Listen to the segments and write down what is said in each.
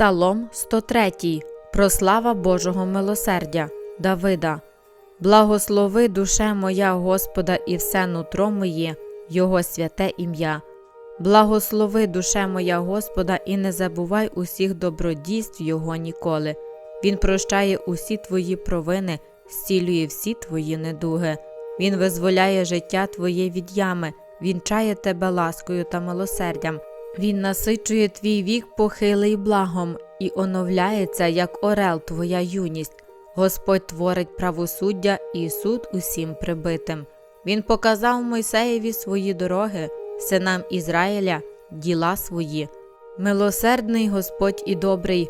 Псалом 103. Прослава Божого милосердя Давида. Благослови душе моя Господа і все нутро моє, Його святе ім'я. Благослови душе моя Господа і не забувай усіх добродійств Його ніколи. Він прощає усі твої провини, зцілює всі твої недуги. Він визволяє життя твоє від ями, вінчає тебе ласкою та милосердям. Він насичує твій вік похилий благом і оновляється, як орел твоя юність. Господь творить правосуддя і суд усім прибитим. Він показав Мойсеєві свої дороги, синам Ізраїля діла свої. Милосердний Господь і добрий,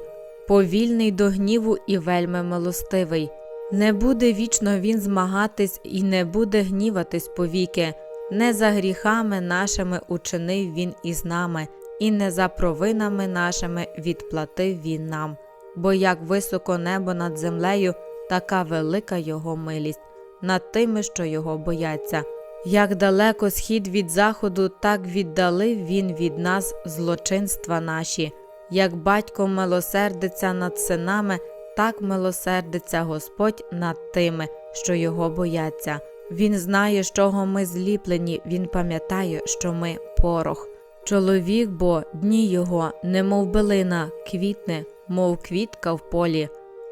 повільний до гніву і вельми милостивий. Не буде вічно він змагатись і не буде гніватись повіки. Не за гріхами нашими учинив він із нами, і не за провинами нашими відплатив він нам. Бо як високо небо над землею, така велика його милість над тими, що його бояться. Як далеко схід від заходу, так віддалив він від нас злочинства наші. Як батько милосердиться над синами, так милосердиться Господь над тими, що його бояться. Він знає, з чого ми зліплені, він пам'ятає, що ми порох. Чоловік бо дні його, немов билина, квітне, мов квітка в полі,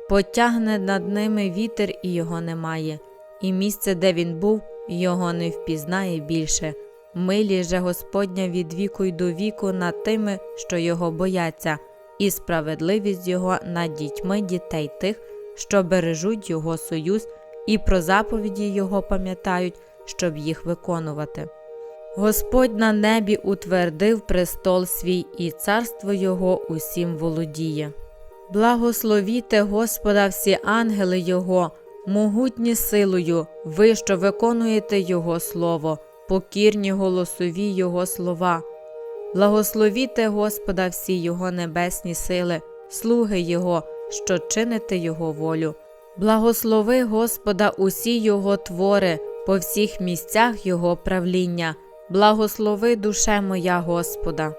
потягне над ними вітер, і його немає, і місце, де він був, його не впізнає більше. Милі же Господня від віку й до віку над тими, що його бояться, і справедливість його над дітьми дітей тих, що бережуть його союз, і про заповіді його пам'ятають, щоб їх виконувати. Господь на небі утвердив престол свій, і царство Його усім володіє. Благословіте Господа всі ангели Його, могутні силою, ви, що виконуєте Його Слово, покірні голосові Його слова. Благословіте Господа всі Його небесні сили, слуги Його, що чините Його волю. Благослови Господа усі Його твори, по всіх місцях Його правління. Благослови душе моя Господа.